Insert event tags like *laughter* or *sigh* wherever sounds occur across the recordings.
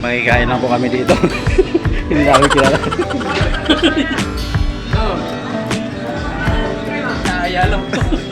Makikain lang po kami dito. *laughs* Hindi namin kilala. *laughs* Kaya lang po.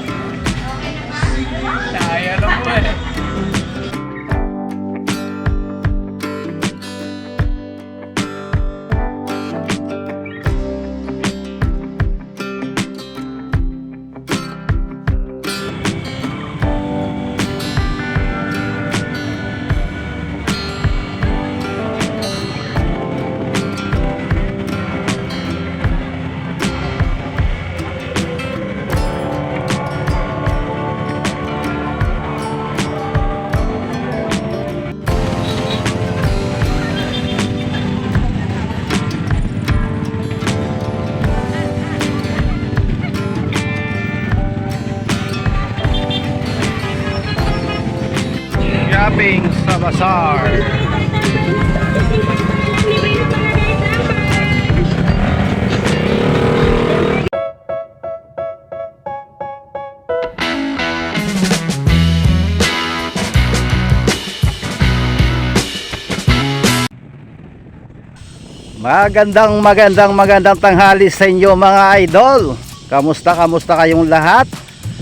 Shopping sa bazaar. Magandang magandang magandang tanghali sa inyo mga idol. Kamusta kamusta kayong lahat?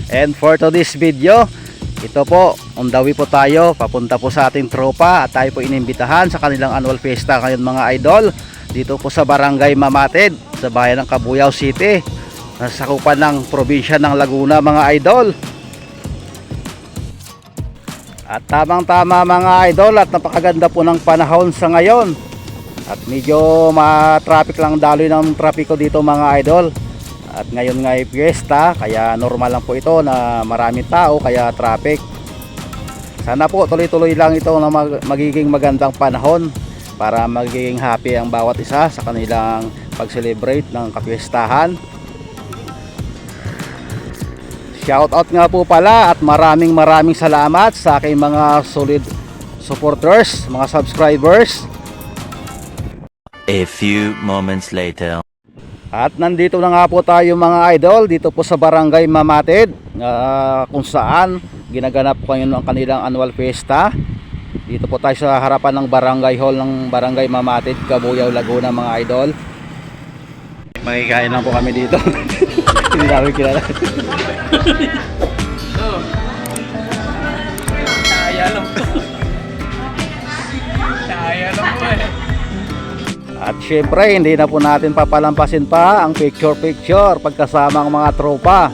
And for today's video, ito po, way po tayo, papunta po sa ating tropa at tayo po inimbitahan sa kanilang annual fiesta ngayon mga idol. Dito po sa Barangay Mamatid, sa bayan ng Cabuyao City, nasakupan ng probinsya ng Laguna mga idol. At tamang tama mga idol at napakaganda po ng panahon sa ngayon. At medyo ma-traffic lang daloy ng trapiko dito mga idol. At ngayon nga ay fiesta, kaya normal lang po ito na maraming tao, kaya traffic. Sana po tuloy-tuloy lang ito na mag- magiging magandang panahon para magiging happy ang bawat isa sa kanilang pag-celebrate ng kapiestahan. Shoutout nga po pala at maraming maraming salamat sa aking mga solid supporters, mga subscribers. A few moments later. At nandito na nga po tayo mga idol dito po sa Barangay Mamatid ah, kung saan ginaganap po ngayon ang kanilang annual fiesta. Dito po tayo sa harapan ng Barangay Hall ng Barangay Mamatid, Cabuyao, Laguna mga idol. Makikain lang po kami dito. *laughs* Hindi namin kilala. *laughs* Kaya lang syempre hindi na po natin papalampasin pa ang picture picture pagkasama ang mga tropa.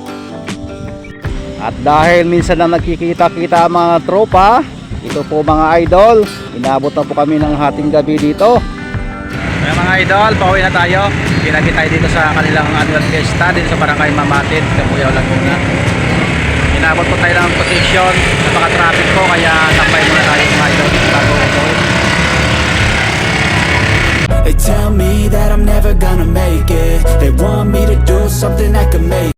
At dahil minsan lang nagkikita-kita ang mga tropa, ito po mga idol, inabot na po kami ng hating gabi dito. Kaya mga idol, pauwi na tayo. Pinagi dito sa kanilang annual fiesta dito sa Barangay Mamatid, Cabuyao, Laguna. Inabot po tayo ng position, napaka-traffic po kaya tambay muna tayo never gonna make it. They want me to do something that could make